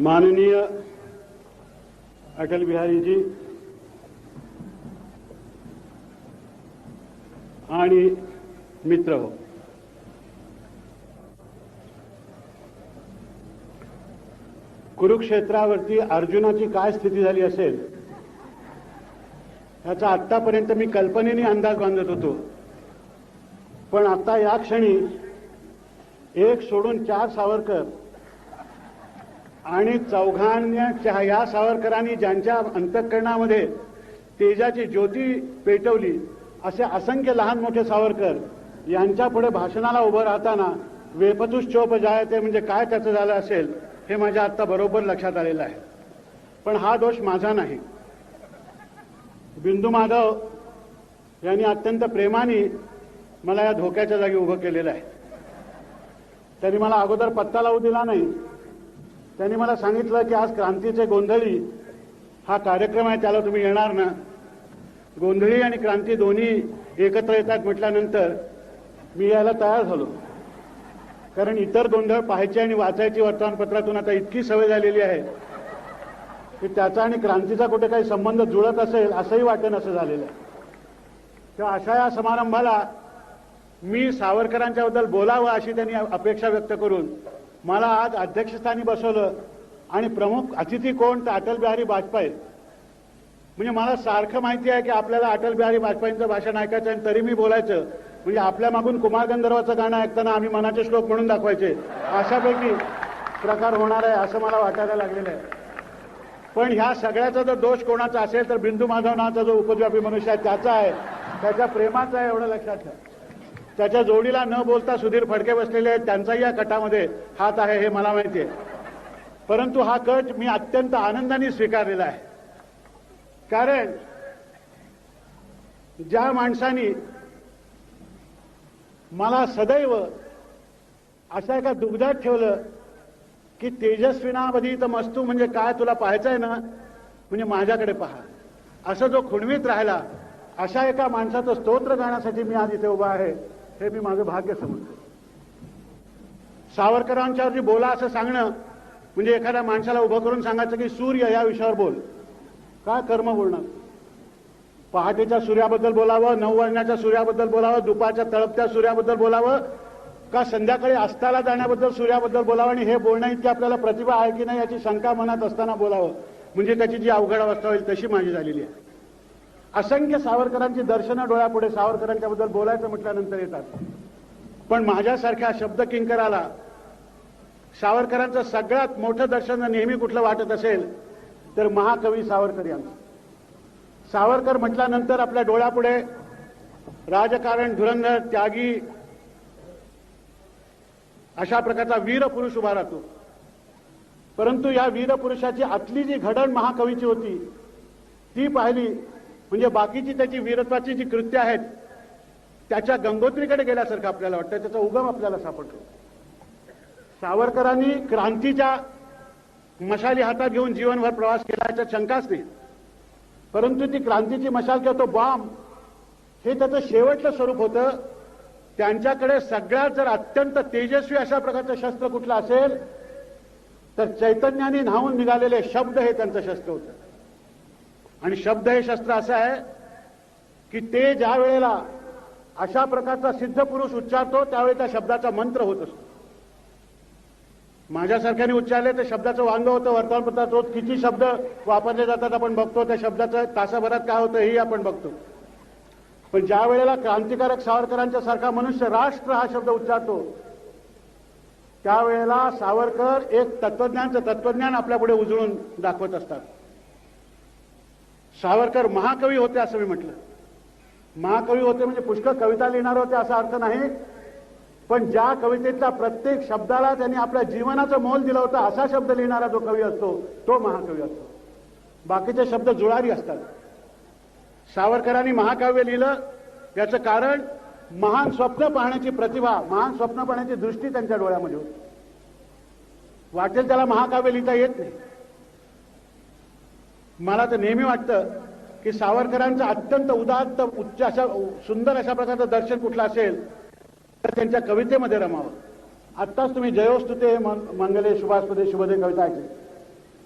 माननीय अटल बिहारी जी आणि मित्र हो. कुरुक्षेत्रावरती अर्जुनाची काय स्थिती झाली असेल याचा आत्तापर्यंत मी कल्पनेने अंदाज बांधत होतो. पण आता या क्षणी एक सोडून चार सावरकर आणि चौघांच्या या सावरकरांनी ज्यांच्या अंतःकरणामध्ये तेजाची ज्योती पेटवली असे असंख्य लहान मोठे सावरकर यांच्या पुढे भाषणाला उभं राहताना वेपतुष चोप जायते म्हणजे काय त्याचं झालं असेल हे माझ्या आत्ता बरोबर लक्षात आलेलं आहे. पण हा दोष माझा नाही. बिंदू माधव यांनी अत्यंत प्रेमाने मला या धोक्याच्या जागी उभं केलेलं आहे. त्यांनी मला अगोदर पत्ता लावू दिला नाही त्यांनी मला सांगितलं की आज क्रांतीचे गोंधळी हा कार्यक्रम आहे त्याला तुम्ही येणार ना? गोंधळी आणि क्रांती दोन्ही एकत्र येतात म्हटल्यानंतर मी यायला तयार झालो. कारण इतर गोंधळ पाहायची आणि वाचायची वर्तमानपत्रातून आता इतकी सवय झालेली आहे की त्याचा आणि क्रांतीचा कुठे काही संबंध जुळत असेल असंही वाटेन असं झालेलं आहे. तेव्हा अशा या समारंभाला मी सावरकरांच्याबद्दल बोलावं अशी त्यांनी अपेक्षा व्यक्त करून मला आज अध्यक्षस्थानी बसवलं आणि प्रमुख अतिथी कोण तर अटल बिहारी वाजपेयी. म्हणजे मला सारखं माहिती आहे की आपल्याला अटल बिहारी वाजपेयींचं भाषण ऐकायचं आणि तरी मी बोलायचं. म्हणजे आपल्या मागून कुमार गंधर्वाचं गाणं ऐकताना आम्ही मनाचे श्लोक म्हणून दाखवायचे. अशापैकी प्रकार होणार आहे असं मला वाटायला लागलेलं आहे. पण ह्या सगळ्याचा जर दोष कोणाचा असेल तर बिंदू माधव नावाचा जो उपद्व्यापी मनुष्य आहे त्याचा आहे. त्याच्या प्रेमाचा आहे एवढं लक्षात ठेवा. त्याच्या जोडीला न बोलता सुधीर फडके बसलेले आहेत. त्यांचाही या कटामध्ये हात आहे हे मला माहिती आहे. परंतु हा कट मी अत्यंत आनंदाने स्वीकारलेला आहे. कारण ज्या माणसानी मला सदैव अशा एका दुग्धात ठेवलं की तेजस्विनावधी तर मस्तू म्हणजे काय तुला पाहायचंय ना? म्हणजे माझ्याकडे पहा. असं जो खुणवीत राहिला अशा एका माणसाचं स्तोत्र गाण्यासाठी मी आज इथे उभा आहे. हे मी माझं भाग्य समजतो. सावरकरांच्यावरती बोला असं सांगणं म्हणजे एखाद्या माणसाला उभं करून सांगायचं की सूर्य या विषयावर बोल. काय कर्म बोलणार? पहाटेच्या सूर्याबद्दल बोलावं नऊ वाजण्याच्या सूर्याबद्दल बोलावं दुपारच्या तळपत्या सूर्याबद्दल बोलावं का संध्याकाळी अस्ताला जाण्याबद्दल सूर्याबद्दल बोलावं आणि हे बोलणं इतकी आपल्याला प्रतिभा आहे की नाही याची शंका मनात असताना बोलावं. म्हणजे त्याची जी अवघड अवस्था होईल तशी माझी झालेली आहे. असंख्य सावरकरांची दर्शनं डोळ्यापुढे सावरकरांच्या बद्दल बोलायचं म्हटल्यानंतर येतात. पण माझ्यासारख्या शब्द किंकराला सावरकरांचं सगळ्यात मोठं दर्शन नेहमी कुठलं वाटत असेल तर महाकवी सावरकर यांचं. सावरकर म्हटल्यानंतर आपल्या डोळ्यापुढे राजकारण धुरंधर त्यागी अशा प्रकारचा वीर पुरुष उभा राहतो. परंतु या वीर पुरुषाची आतली जी घडण महाकवीची होती ती पाहिली म्हणजे बाकीची त्याची वीरत्वाची जी कृत्य आहेत त्याच्या गंगोत्रीकडे गेल्यासारखं आपल्याला वाटतं. त्याचा उगम आपल्याला सापडतो. सावरकरांनी क्रांतीच्या मशाली हातात घेऊन जीवनभर प्रवास केला याच्यात शंकाच नाही. परंतु ती क्रांतीची मशाल किंवा तो बॉम्ब हे त्याचं शेवटचं स्वरूप होतं. त्यांच्याकडे सगळ्यात जर अत्यंत तेजस्वी अशा प्रकारचं शस्त्र कुठलं असेल तर चैतन्याने न्हावून निघालेले शब्द हे त्यांचं शस्त्र होतं. आणि शब्द हे शस्त्र असं आहे की ते ज्या वेळेला अशा प्रकारचा सिद्ध पुरुष उच्चारतो त्यावेळी त्या शब्दाचा मंत्र होत असतो. माझ्यासारख्याने उच्चारले तर शब्दाचं वांग होतं वर्तमानपत्रात रोज किती शब्द वापरले जातात आपण बघतो त्या शब्दाचं तासाभरात काय होतं हेही आपण बघतो. पण ज्या वेळेला क्रांतिकारक सावरकरांच्या सारखा मनुष्य राष्ट्र हा शब्द उच्चारतो त्यावेळेला सावरकर एक तत्वज्ञानचं तत्वज्ञान आपल्यापुढे उजळून दाखवत असतात. सावरकर महाकवी होते असं मी म्हटलं. महाकवी होते म्हणजे पुष्कळ कविता लिहिणार होते असा अर्थ नाही. पण ज्या कवितेतल्या प्रत्येक शब्दाला त्यांनी आपल्या जीवनाचं मोल दिलं होतं असा शब्द लिहिणारा जो कवी असतो तो महाकवी असतो. बाकीचे शब्द जुळारी असतात. सावरकरांनी महाकाव्य लिहिलं. याचं कारण महान स्वप्न पाहण्याची प्रतिभा महान स्वप्न पाहण्याची दृष्टी त्यांच्या डोळ्यामध्ये होती. वाटेल त्याला महाकाव्य लिहिता येत नाही. मला तर नेहमी वाटतं की सावरकरांचं अत्यंत उदात्त उच्च अशा सुंदर अशा प्रकारचं दर्शन कुठलं असेल तर त्यांच्या कवितेमध्ये रमावं. आत्ताच तुम्ही जयोस्तुते मंगले शुभास्पदे शुभदे कविता ऐकली.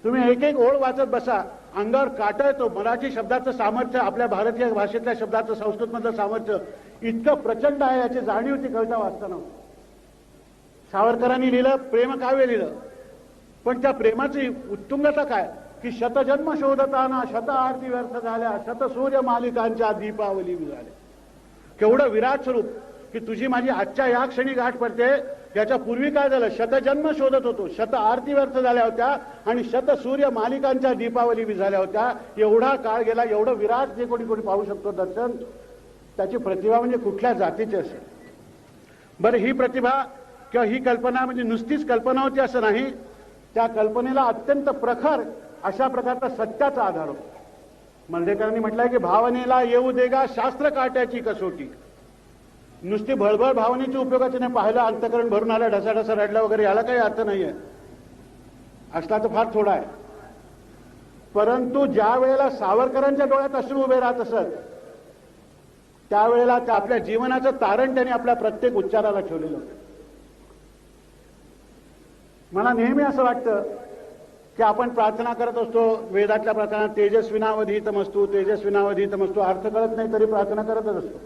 तुम्ही एक एक ओळ वाचत बसा. अंगावर काटा येतो मराठी शब्दाचं सामर्थ्य आपल्या भारतीय भाषेतल्या शब्दाचं संस्कृतमधलं सामर्थ्य इतकं प्रचंड आहे याची जाणीव ती कविता वाचताना सावरकरांनी लिहिलं प्रेम काव्य लिहिलं. पण त्या प्रेमाची उत्तुंगता काय? की शतजन्म शोधताना शत आरती व्यर्थ झाल्या शत सूर्य मालिकांच्या दीपावली झाल्या केवढं विराट स्वरूप की तुझी माझी आजच्या या क्षणी गाठ पडते. याच्या पूर्वी काय झालं? शतजन्म शोधत होतो. शत आरती व्यर्थ झाल्या होत्या आणि शत सूर्य मालिकांच्या दीपावली बी झाल्या होत्या. एवढा काळ गेला एवढं विराट जे कोणी कोणी पाहू शकतो दर्शन त्याची प्रतिभा म्हणजे कुठल्या जातीची असेल? बरं ही प्रतिभा किंवा ही कल्पना म्हणजे नुसतीच कल्पना होती असं नाही. त्या कल्पनेला अत्यंत प्रखर अशा प्रकारचा सत्याचा आधार होता. मंडेकरांनी म्हटलंय की भावनेला येऊ देगा शास्त्र काट्याची कसोटी. नुसती भळभळ भावनेची उपयोगाची नाही पाहिलं अंतकरण भरून आलं ढसाढसा रडला वगैरे याला काही अर्थ नाहीये. असला तर फार थोडा आहे. परंतु ज्या वेळेला सावरकरांच्या डोळ्यात अश्रू उभे राहत असत त्यावेळेला आपल्या जीवनाचं तारण त्यांनी आपल्या प्रत्येक उच्चाराला ठेवलेलं होतं. मला नेहमी असं वाटतं की आपण प्रार्थना करत असतो वेदातल्या प्रार्थना तेजस्विनावधीतमस्तू तेजस्विनावधीतमस्तू अर्थ कळत नाही तरी प्रार्थना करतच असतो.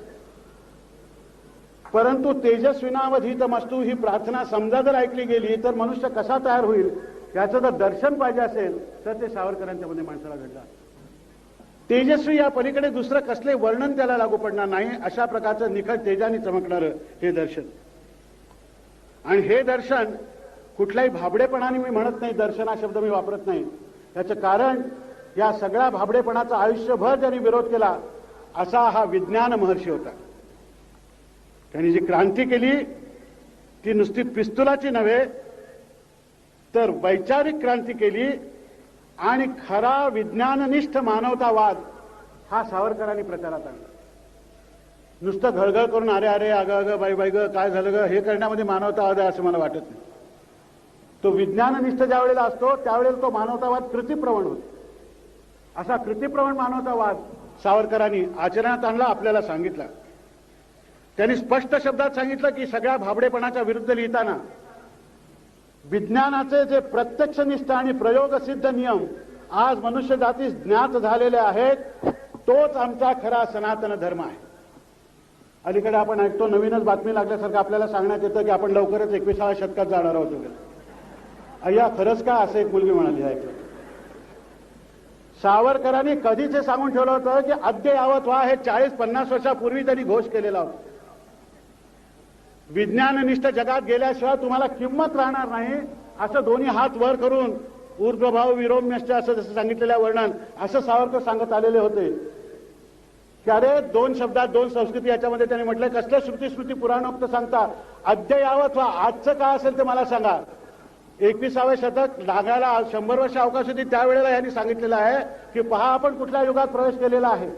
परंतु तेजस्विनावधीतमस्तू ही प्रार्थना समजा जर ऐकली गेली तर मनुष्य कसा तयार होईल? याचं जर दर्शन पाहिजे असेल तर ते सावरकरांच्या मध्ये माणसाला घडलं. तेजस्वी या पलीकडे दुसरं कसले वर्णन त्याला लागू पडणार नाही अशा प्रकारचं निखळ तेजाने चमकणारं हे दर्शन. आणि हे दर्शन कुठल्याही भाबडेपणाने मी म्हणत नाही दर्शन हा शब्द मी वापरत नाही. याचं कारण या सगळ्या भाबडेपणाचा आयुष्यभर ज्यांनी विरोध केला असा हा विज्ञान महर्षी होता. त्यांनी जी क्रांती केली ती नुसती पिस्तुलाची नव्हे तर वैचारिक क्रांती केली आणि खरा विज्ञाननिष्ठ मानवतावाद हा सावरकरांनी प्रचारात आणला. नुसतं घळघळ करून अरे अरे अगं अगं बाई बाई ग काय झालं ग? हे करण्यामध्ये मानवतावाद आहे असं मला वाटत नाही. तो विज्ञाननिष्ठ ज्या वेळेला असतो त्यावेळेला तो मानवतावाद कृतीप्रवण होतो. असा कृतीप्रवण मानवतावाद सावरकरांनी आचरणात आणला आपल्याला सांगितला. त्यांनी स्पष्ट शब्दात सांगितलं की सगळ्या भाबडेपणाच्या विरुद्ध लिहिताना विज्ञानाचे जे प्रत्यक्षनिष्ठ आणि प्रयोगसिद्ध नियम आज मनुष्य जातीस ज्ञात झालेले आहेत तोच आमचा खरा सनातन धर्म आहे. अलीकडे आपण ऐकतो नवीनच बातमी लागल्यासारखं आपल्याला सांगण्यात येतं की आपण लवकरच एकविसाव्या शतकात जाणार आहोत वगैरे. अय्या खरंच का असं एक मुलगी म्हणाली? ऐकलं सावरकरांनी कधीच हे सांगून ठेवलं होतं की अद्ययावत व्हा हे चाळीस पन्नास वर्षापूर्वी त्यांनी घोष केलेला होता. विज्ञाननिष्ठ जगात गेल्याशिवाय तुम्हाला किंमत राहणार नाही असं दोन्ही हात वर करून ऊर्ध्वभाव विरोम्यश्च असं जसं सांगितलेलं वर्णन असं सावरकर सांगत आलेले होते. की अरे दोन शब्दात दोन संस्कृती याच्यामध्ये त्यांनी म्हटलं कसलं श्रुती स्मृती पुराणोक्त सांगता? अद्ययावत व्हा आजचं काय असेल ते मला सांगा. एकविसाव्या शतक लागायला शंभर वर्ष अवकाश होती. त्यावेळेला यांनी सांगितलेलं आहे की पहा आपण कुठल्या युगात प्रवेश केलेला आहे?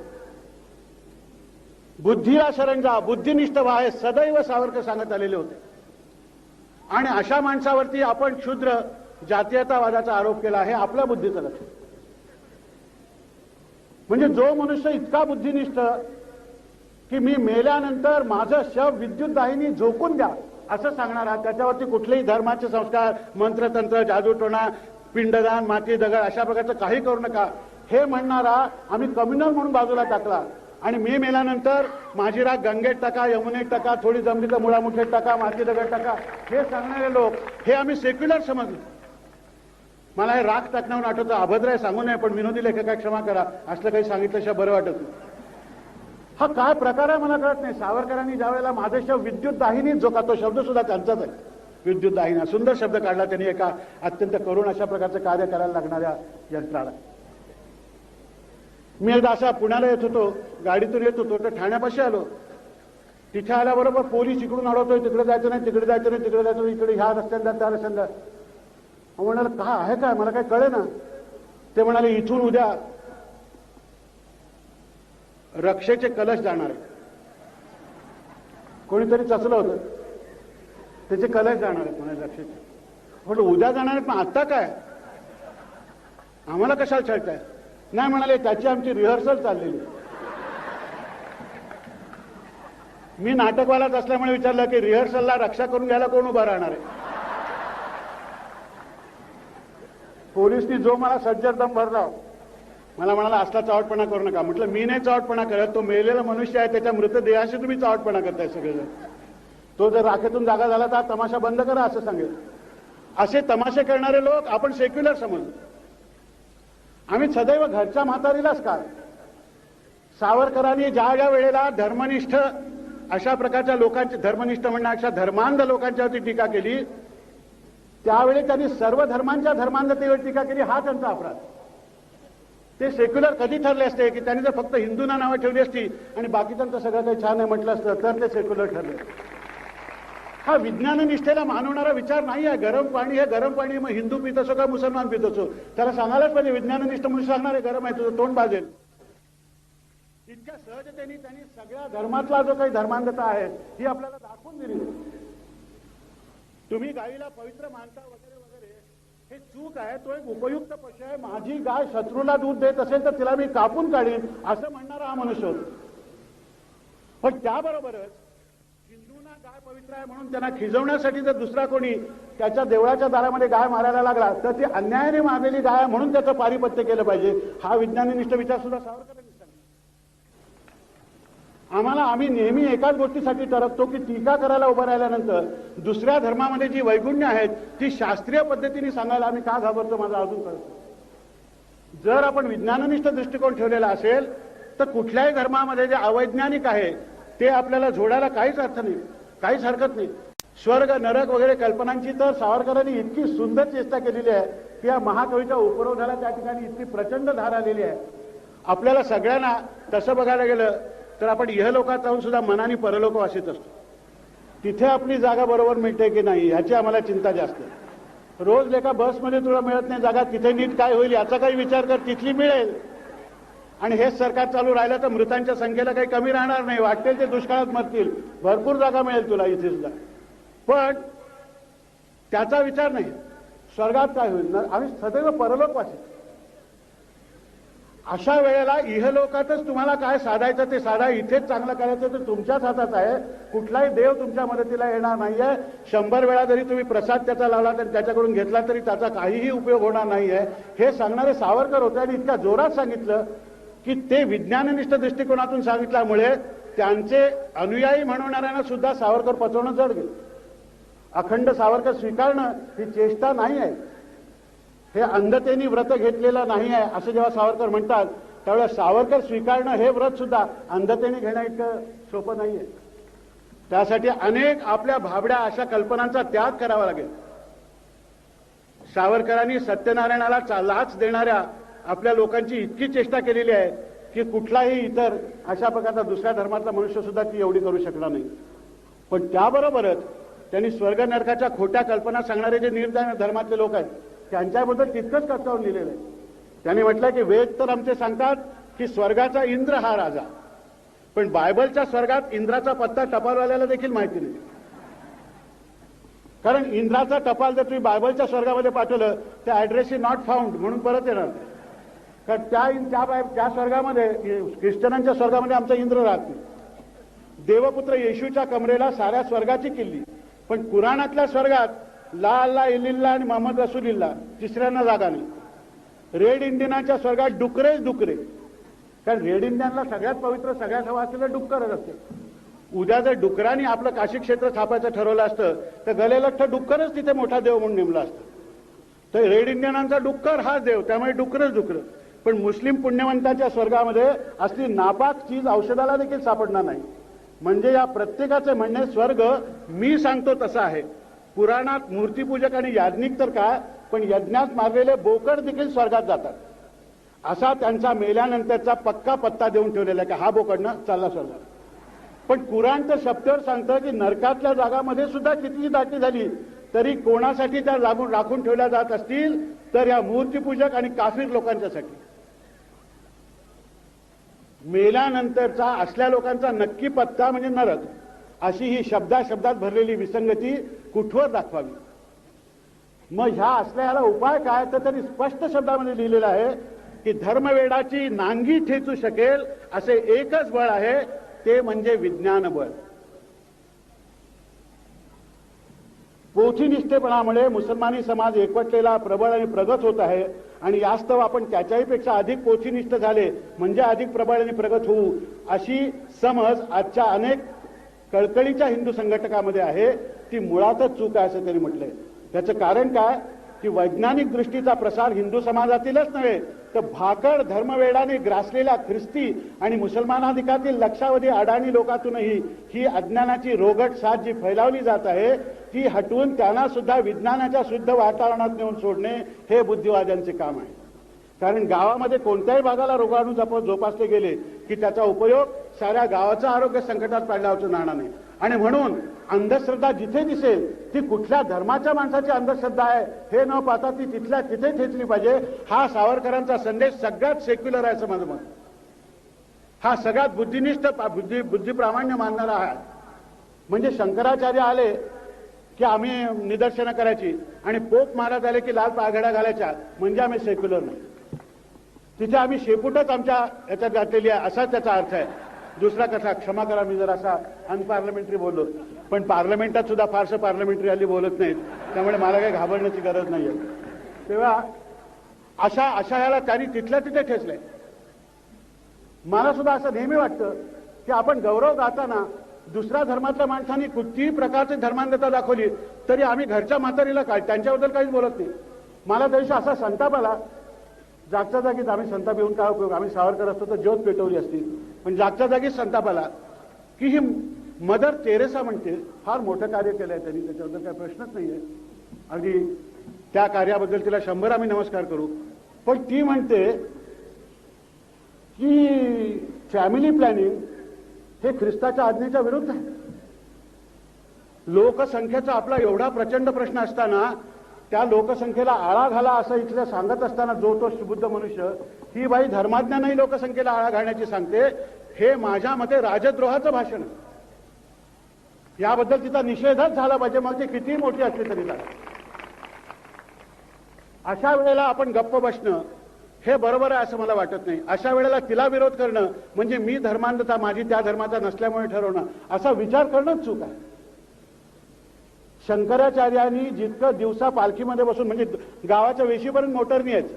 बुद्धीला शरण जा बुद्धिनिष्ठ व्हा हे सदैव सावरकर सांगत आलेले होते. आणि अशा माणसावरती आपण क्षुद्र जातीयतावादाचा आरोप केला आहे आपल्या बुद्धीचं लक्ष. म्हणजे जो मनुष्य इतका बुद्धिनिष्ठ की मी मेल्यानंतर माझं शव विद्युत दाहिनी झोकून द्या. असं सांगणारा त्याच्यावरती कुठलेही धर्माचे संस्कार मंत्रतंत्र जादूटोणा पिंडदान माती दगड अशा प्रकारचं काही करू नका. हे म्हणणारा आम्ही कम्युनल म्हणून बाजूला टाकला. आणि मी मेल्यानंतर माझी राग गंगेत टाका यमुनेत टाका थोडी जमली तर मुळामुठेत टाका माती दगड टाका. हे सांगणारे लोक हे आम्ही सेक्युलर समजलो. मला हे राग टाकण्यावर आठवतं अभद्र आहे सांगू नये पण विनोदी लेखका क्षमा करा. असलं काही सांगितल्याशिवाय बरं वाटत नाही. हा काय प्रकार आहे मला कळत नाही. सावरकरांनी ज्या वेळेला माझे विद्युत दाहिनी जो का तो शब्द सुद्धा त्यांचाच आहे. विद्युत दाहिना सुंदर शब्द काढला त्यांनी एका अत्यंत करुण अशा प्रकारचं कार्य करायला लागणाऱ्या यंत्राला. मी एकदा असा पुण्याला येत होतो गाडीतून येत होतो तर ठाण्यापाशी आलो. तिथे आल्याबरोबर पोलीस इकडून अडवतोय तिकडे जायचं नाही तिकडे जायचं नाही तिकडे जायचं नाही इकडे ह्या रस्त्याला जा, त्या रस्त्याला. म्हणाल का आहे काय? मला काय कळे ना ते म्हणाले इथून उद्या रक्षेचे कलश जाणार आहेत कोणीतरी चचलं होतं. त्याचे कलश जाणार आहेत म्हणाले रक्षेचे. म्हटलं उद्या जाणार आहेत पण आता काय? आम्हाला कशाला छळताय? नाही म्हणाले त्याची आमची रिहर्सल चाललेली. मी नाटकवालाच असल्यामुळे विचारलं की रिहर्सलला रक्षा करून घ्यायला कोण उभा राहणार आहे? पोलिसनी जो मला सज्जर दम भरला मला म्हणाला असला चावटपणा करू नका. म्हटलं मी नाही चावटपणा करत. तो मेलेला मनुष्य आहे त्याच्या मृतदेहाशी तुम्ही चावटपणा करताय सगळेजण. तो जर राखेतून जागा झाला तर तमाशा बंद करा असं सांगेल. असे तमाशे करणारे लोक आपण सेक्युलर समजतो आम्ही सदैव घरच्या म्हातारीलाच काय सावरकरांनी ज्या ज्या वेळेला धर्मनिष्ठ अशा प्रकारच्या लोकांची धर्मनिष्ठ म्हणण्यापेक्षा धर्मांध लोकांच्यावरती टीका केली त्यावेळी त्यांनी सर्व धर्मांच्या धर्मांधतेवर टीका केली हा त्यांचा अपराध. ते सेक्युलर कधी ठरले असते की त्यांनी जर फक्त हिंदूंना नावं ठेवली असती आणि बाकीच्यांचं सगळं काही छान आहे म्हटलं असतं तर ते सेक्युलर ठरले. हा विज्ञाननिष्ठेला मानवणारा विचार नाही आहे. गरम पाणी हे गरम पाणी मग हिंदू पित असो का मुसलमान पित असो? त्याला सांगायलाच पाहिजे विज्ञाननिष्ठ म्हणून सांगणार आहे गरम आहे तुझं तोंड बाजेल. इतक्या सहजतेने त्यांनी सगळ्या धर्मातला जो काही धर्मांधता आहे ही आपल्याला दाखवून दिली. तुम्ही गाईला पवित्र मानता हे चूक आहे तो एक उपयुक्त पशु आहे. माझी गाय शत्रूला दूध देत असेल तर तिला मी कापून काढीन असं म्हणणारा हा मनुष्य पण त्याबरोबरच हिंदूंना गाय पवित्र आहे म्हणून त्यांना खिजवण्यासाठी जर दुसरा कोणी त्याच्या देवळाच्या दारामध्ये गाय मारायला लागला तर ती अन्यायाने मारलेली गाय म्हणून त्याचं पारिपत्य केलं पाहिजे. हा विज्ञाननिष्ठ विचार सुद्धा सावरकर आम्हाला आम्ही नेहमी एकाच गोष्टीसाठी ठरवतो की टीका करायला उभं राहिल्यानंतर दुसऱ्या धर्मामध्ये जी वैगुण्य आहेत ती शास्त्रीय पद्धतीने सांगायला आम्ही का घाबरतो माझा अजून कळतो. जर आपण विज्ञाननिष्ठ दृष्टिकोन ठेवलेला असेल तर कुठल्याही धर्मामध्ये जे अवैज्ञानिक आहे ते आपल्याला जोडायला काहीच अर्थ नाही काहीच हरकत नाही. स्वर्ग नरक वगैरे कल्पनांची तर सावरकरांनी इतकी सुंदर चेष्टा केलेली आहे की या महाकवीच्या उपरोधाला त्या ठिकाणी इतकी प्रचंड धार आलेली आहे. आपल्याला सगळ्यांना तसं बघायला गेलं तर आपण इहलोकात जाऊन सुद्धा मनाने परलोक वासित असतो. तिथे आपली जागा बरोबर मिळते की नाही ह्याची आम्हाला चिंता जास्त आहे. रोज लेखा बसमध्ये तुला मिळत नाही जागा तिथे नीट काय होईल याचा काही विचार कर तिथली मिळेल. आणि हेच सरकार चालू राहिलं तर मृतांच्या संख्येला काही कमी राहणार नाही. वाटेल ते दुष्काळात मरतील. भरपूर जागा मिळेल तुला इथे सुद्धा. पण त्याचा विचार नाही. स्वर्गात काय होईल? ना आम्ही सदैव परलोकवासी. अशा वेळेला इहलोकातच तुम्हाला काय साधायचं ते साधा. इथेच चांगलं करायचं तर तुमच्याच हातात आहे. कुठलाही देव तुमच्या मदतीला येणार नाहीये. शंभर वेळा जरी तुम्ही प्रसाद त्याचा लावला तर त्याच्याकडून घेतला तरी त्याचा काहीही उपयोग होणार नाहीये. हे सांगणारे सावरकर होते आणि इतक्या जोरात सांगितलं की ते विज्ञाननिष्ठ दृष्टिकोनातून सांगितल्यामुळे त्यांचे अनुयायी म्हणवणाऱ्यांना सुद्धा सावरकर पचवणं जड गेलं. अखंड सावरकर स्वीकारणं ही चेष्टा नाही आहे. हे अंधतेनी व्रत घेतलेलं नाही आहे असं जेव्हा सावरकर म्हणतात त्यावेळेस सावरकर स्वीकारणं हे व्रत सुद्धा अंधतेने घेणं इतकं सोपं नाही आहे त्यासाठी अनेक आपल्या भाबड्या अशा कल्पनांचा त्याग करावा लागेल. सावरकरांनी सत्यनारायणाला चा- लाच देणाऱ्या आपल्या लोकांची इतकी चेष्टा केलेली आहे की कुठलाही इतर अशा प्रकारचा दुसऱ्या धर्मातला मनुष्य सुद्धा ती एवढी करू शकला नाही. पण त्याबरोबरच त्यांनी स्वर्ग नरकाच्या खोट्या कल्पना सांगणारे जे निर्धार धर्मातले लोक आहेत त्यांच्याबद्दल तितकंच कच्चावून लिहिलेलं आहे. त्यांनी म्हटलं की वेद तर आमचे सांगतात की स्वर्गाचा इंद्र हा राजा. पण बायबलच्या स्वर्गात इंद्राचा पत्ता टपालवाल्याला देखील माहिती नाही. कारण इंद्राचा टपाल जर तुम्ही बायबलच्या स्वर्गामध्ये पाठवलं त्या ऍड्रेस इज नॉट फाउंड म्हणून परत येणार कारण त्या त्या बाय- त्या स्वर्गामध्ये ख्रिश्चनांच्या स्वर्गामध्ये आमचा इंद्र राहत नाही. देवपुत्र येशूच्या कमरेला साऱ्या स्वर्गाची किल्ली. पण कुराणातल्या स्वर्गात ला अल्ला इलिल्ला आणि मोहम्मद रसूलिल्ला तिसऱ्यांना जागा नाही. रेड इंडियनाच्या स्वर्गात डुकरेच डुकरे. कारण रेड इंडियनला सगळ्यात पवित्र सगळ्यात हवा असलेलं डुक्करच असते. उद्या जर डुकरांनी आपलं काशी क्षेत्र थापायचं ठरवलं असतं तर गलेलठ्ठ डुक्करच तिथे मोठा देव म्हणून नेमला असतं. तर रेड इंडियनांचा डुक्कर हा देव त्यामुळे डुकरच डुकर. पण मुस्लिम पुण्यवंतांच्या स्वर्गामध्ये असली नापाक चीज औषधाला देखील सापडणार नाही. म्हणजे या प्रत्येकाचे म्हणणे स्वर्ग मी सांगतो तसं आहे. पुराणात मूर्तीपूजक आणि याज्ञिक तर काय पण यज्ञात मारलेले बोकड देखील स्वर्गात जातात. असा त्यांचा मेल्यानंतरचा पक्का पत्ता देऊन ठेवलेला आहे की हा बोकडनं? चालला स्वर्गात. पण कुराण तर शब्दावर सांगतं की नरकातल्या जागामध्ये सुद्धा कितीही दाटी झाली तरी कोणासाठी त्या लागून राखून ठेवल्या जात असतील तर या मूर्तीपूजक आणि काफीर लोकांच्यासाठी. मेल्यानंतरचा असल्या लोकांचा नक्की पत्ता म्हणजे नरक. अशी ही शब्दा शब्दात भरलेली विसंगती कुठवर दाखवावी? मग ह्या असल्या ह्याला उपाय काय तर त्यांनी स्पष्ट शब्दामध्ये लिहिलेलं आहे की धर्मवेडाची नांगी ठेचू शकेल असे एकच बळ आहे ते म्हणजे विज्ञान बळ पोथीनिष्ठेपणामुळे मुसलमानी समाज एकवटलेला प्रबळ आणि प्रगत होत आहे आणि यास्तव आपण त्याच्याही पेक्षा अधिक पोथीनिष्ठ झाले म्हणजे अधिक प्रबळ आणि प्रगत होऊ अशी समज आजच्या अनेक कळकळीच्या हिंदू संघटकामध्ये आहे ती मुळातच चूक आहे असं त्यांनी म्हटलंय. त्याचं कारण काय? की वैज्ञानिक दृष्टीचा प्रसार हिंदू समाजातीलच नव्हे तर भाकड धर्मवेडाने ग्रासलेल्या ख्रिस्ती आणि मुसलमानाधिकातील लक्षावधी अडाणी लोकातूनही ही अज्ञानाची रोगट साथ जी फैलावली जात आहे ती हटवून त्यांना सुद्धा विज्ञानाच्या शुद्ध वातावरणात नेऊन सोडणे हे बुद्धिवाद्यांचे काम आहे. कारण गावामध्ये कोणत्याही भागाला रोगाणू जपत जोपासले गेले की त्याचा उपयोग साऱ्या गावाचं आरोग्य संकटात पडल्याचं नाणं नाही आणि म्हणून अंधश्रद्धा जिथे दिसेल ती कुठल्या धर्माच्या माणसाची अंधश्रद्धा आहे हे न पाहता ती तिथल्या तिथे ठेचली पाहिजे. हा सावरकरांचा संदेश सगळ्यात सेक्युलर आहे असं माझं मत. हा सगळ्यात बुद्धिनिष्ठ बुद्धी बुद्धिप्रामाण्य मानणारा आहे म्हणजे शंकराचार्य आले की आम्ही निदर्शनं करायची आणि पोप महाराज आले की लाल पाघड्या घालायच्या. म्हणजे आम्ही सेक्युलर नाही. तिथे आम्ही शेपूटच आमच्या याच्यात घातलेली आहे असाच त्याचा अर्थ आहे. दुसरा कसा क्षमा करा मी जर असा अनपार्लमेंटरी बोललो. पण पार्लमेंटात सुद्धा फारसं पार्लमेंटरी हल्ली बोलत नाहीत. त्यामुळे मला काही घाबरण्याची गरज नाहीये. तेव्हा अशा अशा ह्याला त्यांनी तिथल्या तिथे ठेचलंय. मला सुद्धा असं नेहमी वाटतं की आपण गौरव गाताना दुसऱ्या धर्मातल्या माणसांनी कुठलीही प्रकारची धर्मांधता दाखवली तरी आम्ही घरच्या म्हातारीला काय त्यांच्याबद्दल काहीच बोलत नाही. मला त्या दिवशी असा संताप आला जागच्या जागीच आम्ही संताप येऊन काय उपयोग? आम्ही सावरकर असतो तर ज्योत पेटवली असती. पण जागच्या जागी संताप आला की ही मदर तेरेसा म्हणते फार मोठं कार्य केलंय त्यांनी त्याच्याबद्दल काही प्रश्नच नाहीये. अगदी त्या कार्याबद्दल तिला शंभर आम्ही नमस्कार करू. पण ती म्हणते की फॅमिली प्लॅनिंग हे ख्रिस्ताच्या आज्ञेच्या विरुद्ध आहे. लोकसंख्येचा आपला एवढा प्रचंड प्रश्न असताना त्या लोकसंख्येला आळा घाला असं इथलं सांगत असताना जो तो बुद्ध मनुष्य ही बाई धर्माज्ञानही लोकसंख्येला आळा घालण्याची सांगते हे माझ्या मते राजद्रोहाचं भाषण याबद्दल तिचा निषेधच झाला पाहिजे मग ती कितीही मोठी असली तरी अशा वेळेला आपण गप्प बसणं हे बरोबर आहे असं मला वाटत नाही. अशा वेळेला तिला विरोध करणं म्हणजे मी धर्मांधता माझी त्या धर्माचा नसल्यामुळे ठरवणं असा विचार करणंच चूक आहे. शंकराचार्यांनी जितकं दिवसा पालखीमध्ये बसून म्हणजे गावाच्या वेशीपर्यंत मोटरनी यायचं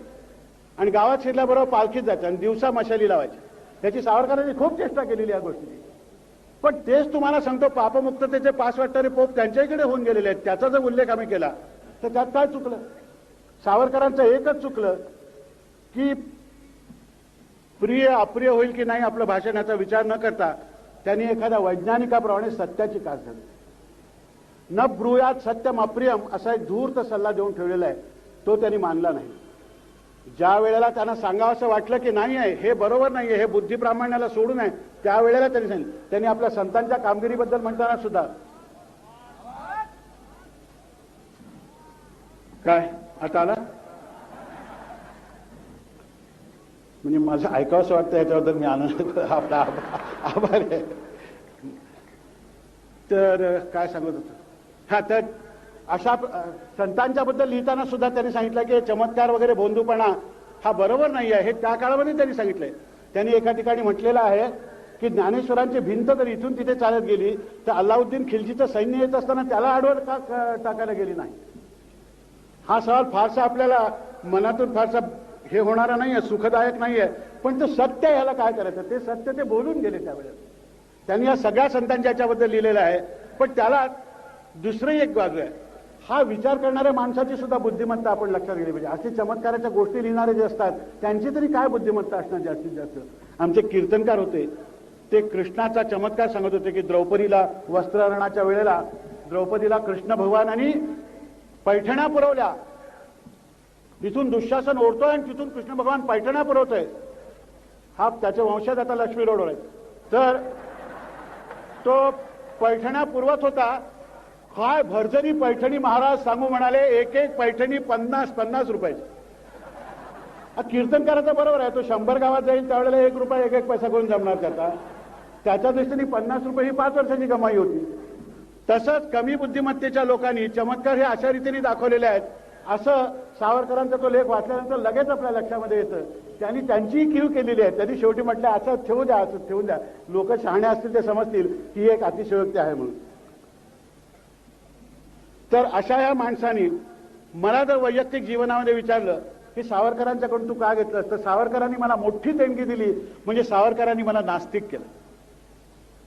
आणि गावात शिरल्याबरोबर पालखीत जायचं आणि दिवसा मशाली लावायची. त्याची सावरकरांनी खूप चेष्टा केलेली या गोष्टीची. पण तेच तुम्हाला सांगतो पापमुक्ततेचे पाच वाटणारे पोप त्यांच्याकडे होऊन गेलेले आहेत. त्याचा जर उल्लेख आम्ही केला तर त्यात काय चुकलं? सावरकरांचं एकच चुकलं की प्रिय अप्रिय होईल की नाही आपलं भाषण याचा विचार न करता त्यांनी एखाद्या वैज्ञानिकाप्रमाणे सत्याची कास झाली न ब्रुयात सत्यम अप्रियम असा एक धूर्त सल्ला देऊन ठेवलेला आहे. तो त्यांनी मानला नाही. ज्या वेळेला त्यांना सांगावं असं वाटलं की नाही आहे हे बरोबर नाही आहे हे बुद्धिप्रामाण्याला सोडून आहे त्यावेळेला त्यांनी सांगितलं. त्यांनी आपल्या संतांच्या कामगिरीबद्दल म्हणताना सुद्धा काय? आता आला? म्हणजे माझं ऐकावं असं वाटतं याच्याबद्दल मी आनंद आपला आभार आहे. तर काय सांगत होतो? हा तर अशा संतांच्या बद्दल लिहिताना सुद्धा त्यांनी सांगितलं की चमत्कार वगैरे बोंदूपणा हा बरोबर नाही आहे. हे त्या काळामध्ये त्यांनी सांगितलंय. त्यांनी एका ठिकाणी म्हटलेलं आहे की ज्ञानेश्वरांची भिंत जर इथून तिथे चालत गेली तर अल्लाउद्दीन खिलजीचं सैन्य येत असताना त्याला आडवर का का- टाकायला गेली नाही. हा सवाल फारसा आपल्याला मनातून फारसा हे होणारा नाहीये सुखदायक नाहीये. पण तो सत्य ह्याला काय करायचं? ते सत्य ते बोलून गेले त्यावेळेस. त्यांनी या सगळ्या संतांच्या याच्याबद्दल लिहिलेलं आहे. पण त्याला दुसरी एक बाजू आहे. हा विचार करणाऱ्या माणसाची सुद्धा बुद्धिमत्ता आपण लक्षात गेली पाहिजे. अशी चमत्काराच्या गोष्टी लिहिणारे जे असतात त्यांची तरी काय बुद्धिमत्ता असणार जास्तीत जास्त? आमचे कीर्तनकार होते. ते कृष्णाचा चमत्कार सांगत होते की द्रौपदीला वस्त्रहरणाच्या वेळेला द्रौपदीला कृष्ण भगवानांनी पैठण्या पुरवल्या. तिथून दुःशासन ओढतोय आणि तिथून कृष्ण भगवान पैठण्या पुरवतोय. हा त्याच्या वंशज आता लक्ष्मी रोड आहे तर तो पैठण्या पुरवत होता. काय भरजरी पैठणी महाराज सांगू म्हणाले एक एक पैठणी पन्नास पन्नास रुपयाची. कीर्तनकाराचा बरोबर आहे तो शंभर गावात जाईल त्यावेळेला एक रुपया एक एक पैसा करून जमणार त्याचा? त्याच्या दृष्टीने पन्नास रुपये ही पाच वर्षाची कमाई होती. तसंच कमी बुद्धिमत्तेच्या लोकांनी चमत्कार हे अशा रीतीने दाखवलेले आहेत. असं सावरकरांचा तो लेख वाचल्यानंतर लगेच आपल्या लक्षामध्ये येतं. त्यांनी त्यांचीही कीव केलेली आहे. त्यांनी शेवटी म्हटलं असं ठेवू द्या असं ठेवू द्या. लोक शहाणे असतील ते समजतील की ही एक अतिशयोक्ती आहे म्हणून. तर अशा या माणसाने मला जर वैयक्तिक जीवनामध्ये विचारलं की सावरकरांच्याकडून तू का घेतलंस? तर सावरकरांनी मला मोठी देणगी दिली म्हणजे सावरकरांनी मला नास्तिक केलं.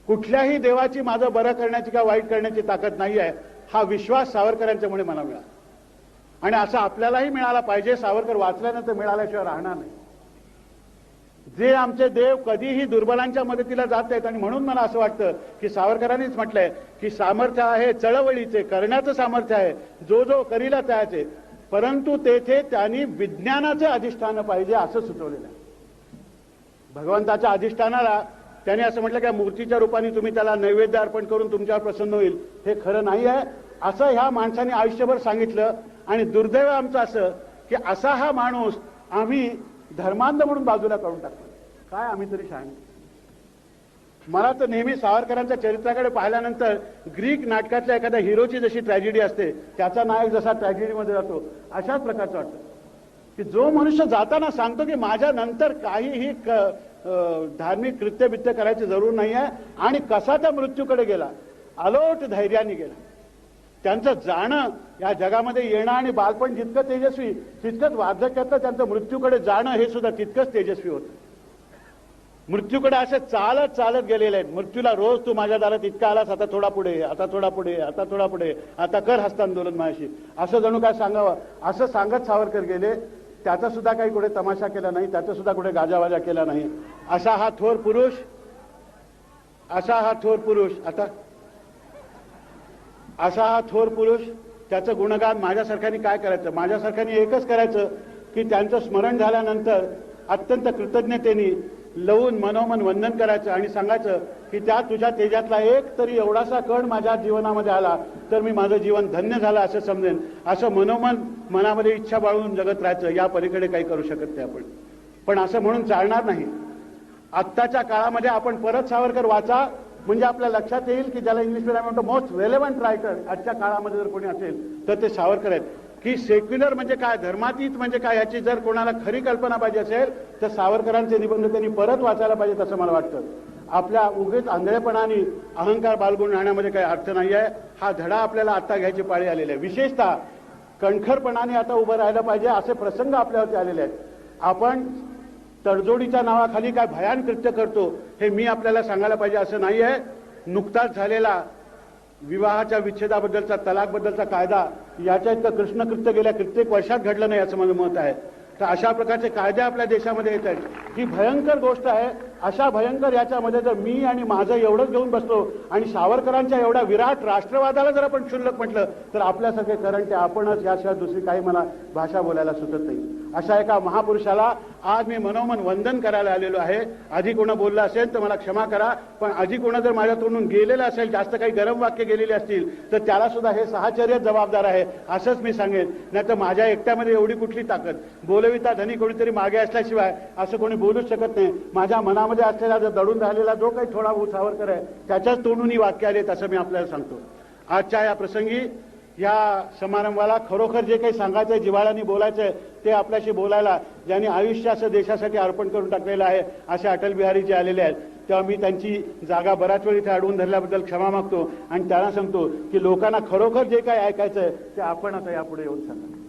कुठल्याही देवाची माझं बरं करण्याची किंवा वाईट करण्याची ताकद नाही आहे हा विश्वास सावरकरांच्यामुळे मला मिळाला. आणि असं आपल्यालाही मिळाला पाहिजे सावरकर वाचल्यानंतर मिळाल्याशिवाय राहणार नाही. जे आमचे देव कधीही दुर्बलांच्या मदतीला जात आहेत आणि म्हणून मला असं वाटतं की सावरकरांनीच म्हटलंय की सामर्थ्य आहे चळवळीचे करण्याचं सामर्थ्य आहे जो जो करीला त्याचे. परंतु तेथे त्यांनी विज्ञानाचे अधिष्ठान पाहिजे असं सुचवलेलं आहे. भगवंताच्या अधिष्ठानाला त्याने असं म्हटलं की मूर्तीच्या रूपाने तुम्ही त्याला नैवेद्य अर्पण करून तुमच्यावर प्रसन्न होईल. हे खरं नाही आहे. असं ह्या माणसाने आयुष्यभर सांगितलं. आणि दुर्दैव आमचं असं की असा हा माणूस आम्ही धर्मांध म्हणून बाजूला काढून टाकतो काय आम्ही तरी सांग मला तर नेहमी सावरकरांच्या चरित्राकडे पाहिल्यानंतर ग्रीक नाटकातल्या एखाद्या हिरोची जशी ट्रॅजेडी असते त्याचा नायक जसा ट्रॅजेडीमध्ये जातो अशाच प्रकारचं वाटतं. की जो मनुष्य जाताना सांगतो की माझ्या नंतर काहीही क- धार्मिक कृत्य बित्य करायची जरूर नाही आहे आणि कसा त्या मृत्यूकडे गेला अलोट धैर्याने गेला. त्यांचं जाणं या जगामध्ये येणं आणि बालपण जितकं तेजस्वी तितकंच वार्धक्यातलं त्यांचं मृत्यूकडे जाणं हे सुद्धा तितकंच तेजस्वी होतं. मृत्यूकडे असे चालत चालत गेलेले आहेत. मृत्यूला रोज तू माझ्या दारात इतका आलास आता थोडा पुढे आता थोडा पुढे आता थोडा पुढे आता कर हस्तांदोलन माझ्याशी. असं जणू काय सांगावं? असं सांगत सावरकर गेले त्याचा सुद्धा काही कुठे तमाशा केला नाही त्याचा सुद्धा कुठे गाजावाजा केला नाही. असा हा थोर पुरुष असा हा थोर पुरुष आता असा हा थोर पुरुष त्याचं गुणगान माझ्यासारख्याने काय करायचं? माझ्यासारख्याने एकच करायचं की त्यांचं स्मरण झाल्यानंतर अत्यंत कृतज्ञतेने लवून मनोमन वंदन करायचं आणि सांगायचं की त्या तुझ्या तेजातला एक तरी एवढासा कण माझ्या जीवनामध्ये आला तर मी माझं जीवन धन्य झालं असं समजेन. असं मनोमन मनामध्ये इच्छा बाळून जगत राहायचं या पलीकडे काही करू शकत नाही आपण. पण असं म्हणून चालणार नाही. आत्ताच्या काळामध्ये आपण परत सावरकर वाचा म्हणजे आपल्या लक्षात येईल की ज्याला इंग्लिश मीडियम म्हणतो मोस्ट रेलेव्हंट रायटर आजच्या काळामध्ये जर कोणी असेल तर ते सावरकर आहेत. की सेक्युलर म्हणजे काय धर्मातीत म्हणजे काय याची जर कोणाला खरी कल्पना पाहिजे असेल तर सावरकरांचे निबंध त्यांनी परत वाचायला पाहिजेत असं मला वाटतं. आपल्या उगीच आंधळेपणाने अहंकार बालगुण राहण्यामध्ये काही अर्थ नाही आहे. हा धडा आपल्याला आता घ्यायची पाळी आलेली आहे. विशेषतः कणखरपणाने आता उभं राहायला पाहिजे असे प्रसंग आपल्यावरती आलेले आहेत. आपण तडजोडीच्या नावाखाली काय भयान कृत्य करतो हे मी आपल्याला सांगायला पाहिजे असं नाही आहे. नुकताच झालेला विवाहाच्या विच्छेदाबद्दलचा तलाकबद्दलचा कायदा याच्या इतकं कृष्णकृत्य गेल्या कित्येक वर्षात घडलं नाही असं माझं मत आहे. तर अशा प्रकारचे कायदे आपल्या देशामध्ये येत आहेत. ही भयंकर गोष्ट आहे. अशा भयंकर याच्यामध्ये जर मी आणि माझं एवढंच घेऊन बसलो आणि सावरकरांच्या एवढ्या विराट राष्ट्रवादाला जर आपण क्षुल्लक म्हटलं तर आपल्यासारखे कारण ते आपणच याशिवाय दुसरी काही मला भाषा बोलायला सुचत नाही. अशा एका महापुरुषाला आज मी मनोमन वंदन करायला आलेलो आहे. आधी कोणा बोललं असेल तर मला क्षमा करा पण आधी कोणा जर माझ्या तोंडून गेलेलं असेल जास्त काही गरम वाक्य गेलेली असतील तर त्याला सुद्धा हे साहचर्य जबाबदार आहे असंच मी सांगेन. नाही तर माझ्या एकट्यामध्ये एवढी कुठली ताकद? बोलविता धनी कोणीतरी मागे असल्याशिवाय असं कोणी बोलूच शकत नाही. माझ्या मनामध्ये असलेला जो दडून राहिलेला जो काही थोडा बहुत सावरकर आहे त्याच्याच तोंडून ही वाक्य आलेत असं मी आपल्याला सांगतो. आजच्या या प्रसंगी या समारंभाला खरोखर जे काही सांगायचं आहे जिव्हाळ्याने बोलायचं आहे ते आपल्याशी बोलायला ज्यांनी आयुष्य असं देशासाठी अर्पण करून टाकलेलं आहे असे अटल बिहारीजी आलेले आहेत. तेव्हा मी त्यांची जागा बराच वेळ इथे अडवून धरल्याबद्दल क्षमा मागतो आणि त्यांना सांगतो की लोकांना खरोखर जे काही ऐकायचं आहे ते आपण आता यापुढे येऊन सांगा.